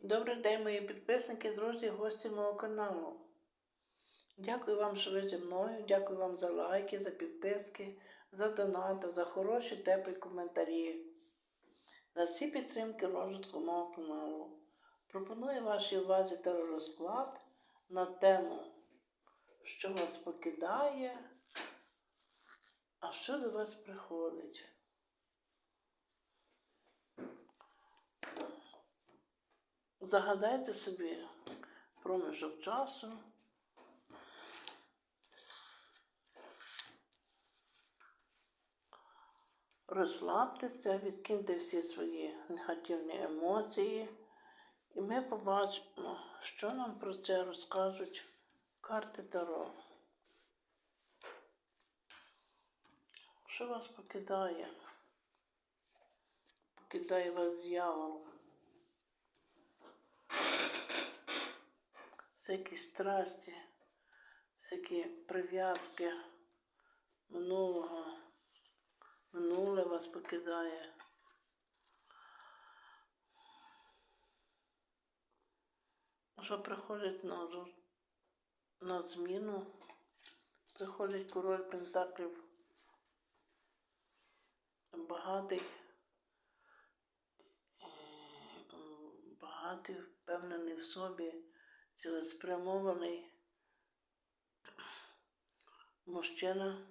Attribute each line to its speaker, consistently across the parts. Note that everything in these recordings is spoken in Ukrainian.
Speaker 1: Добрий день, мої підписники, друзі, гості мого каналу. Дякую вам, що ви зі мною. Дякую вам за лайки, за підписки, за донати, за хороші теплі коментарі, за всі підтримки розвитку мого каналу. Пропоную вашій увазі теророзклад на тему, що вас покидає, а що до вас приходить. Загадайте собі проміжок часу. Розслабтеся, відкиньте всі свої негативні емоції, і ми побачимо, що нам про це розкажуть карти Таро. Що вас покидає? Покидає вас дьявол. Всякі страсті, всякі прив'язки минулого, минуле вас покидає. Що приходить на, на зміну, приходить король Пентаклів, багатий, багатий, впевнений в собі цілеспрямований мужчина.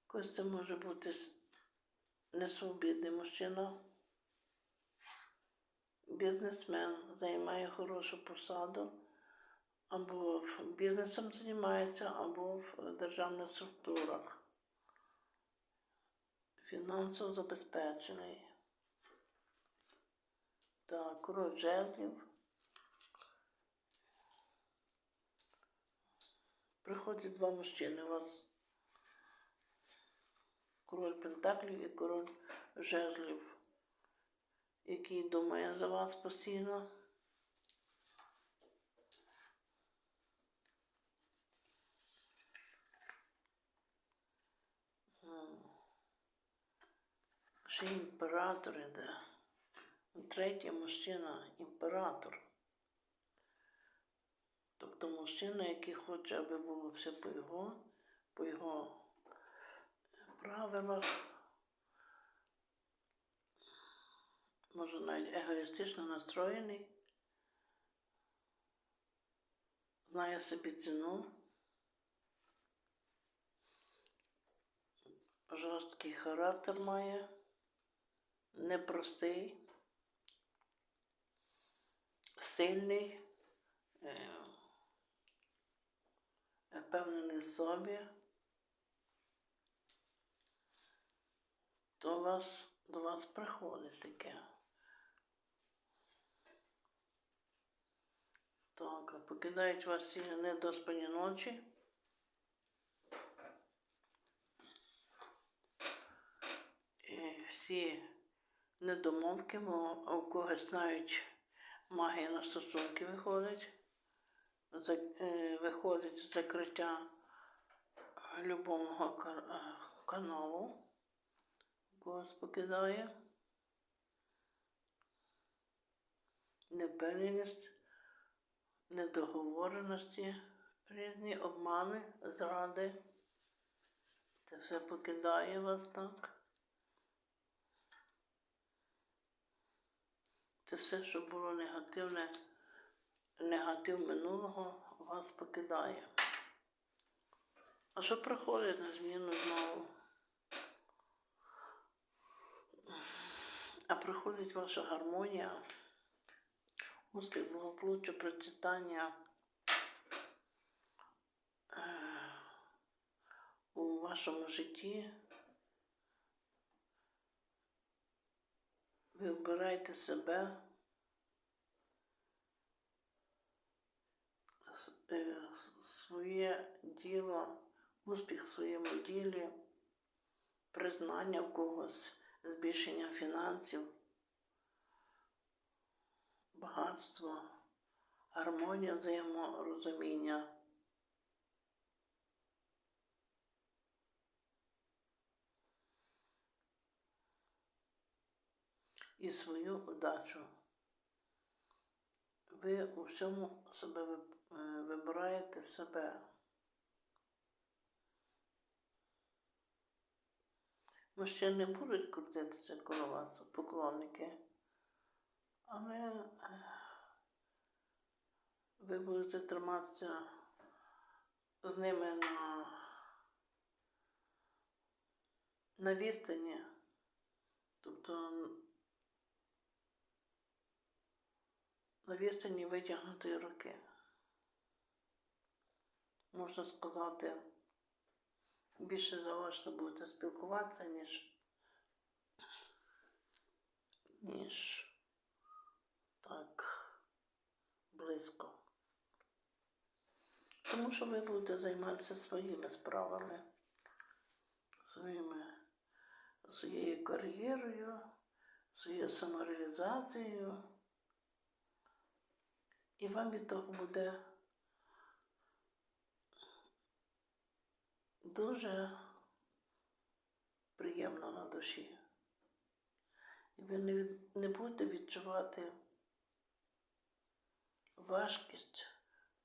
Speaker 1: Якось це може бути несвобідний мужчина. Бізнесмен займає хорошу посаду, або бізнесом займається, або в державних структурах. Фінансово забезпечений. Так, жезлів. Приходять два мужчини у вас. Король Пентаклів і король жезлів, який думає за вас постійно. Ще імператор іде. Третій мужчина імператор. Тобто мужчина, який хоче, аби було все по його, по його правилах. Може навіть егоїстично настроєний, знає собі ціну, жорсткий характер має, непростий сильний, е, впевнений в собі, то вас, до вас приходить таке. Так, покидають вас всі недоспані ночі. І всі недомовки, бо у когось навіть магія на стосунки виходить, е, виходить закриття любовного е, каналу, когось покидає. Невпевненість, недоговореності, різні обмани, зради. Це все покидає вас так. Це все, що було негативне, негатив минулого, вас покидає. А що приходить на зміну знову? А приходить ваша гармонія, успіх, благополуччя, процвітання е, у вашому житті. Ви обираєте себе, е, своє діло, успіх в своєму ділі, признання в когось, збільшення фінансів, багатство, гармонія взаєморозуміння. І свою удачу. Ви у всьому себе е, вибираєте себе. Мужчини будуть крутитися коло вас, поклонники, але е, ви будете триматися з ними на, на відстані. Тобто на відстані витягнутої руки. Можна сказати, більше заочно будете спілкуватися, ніж, ніж так близько. Тому що ви будете займатися своїми справами, своїми, своєю кар'єрою, своєю самореалізацією. І вам від того буде дуже приємно на душі. Ви не, від- не будете відчувати важкість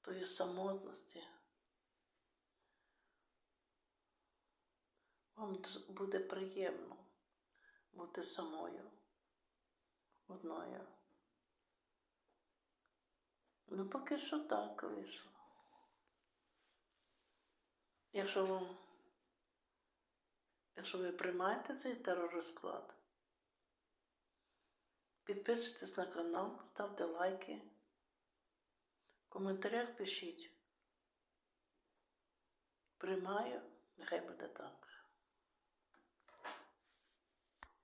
Speaker 1: тої самотності. Вам буде приємно бути самою, одною. Ну, поки що так вийшло. Якщо вам, якщо ви приймаєте цей теророзклад, підписуйтесь на канал, ставте лайки, в коментарях пишіть. Приймаю, нехай буде так.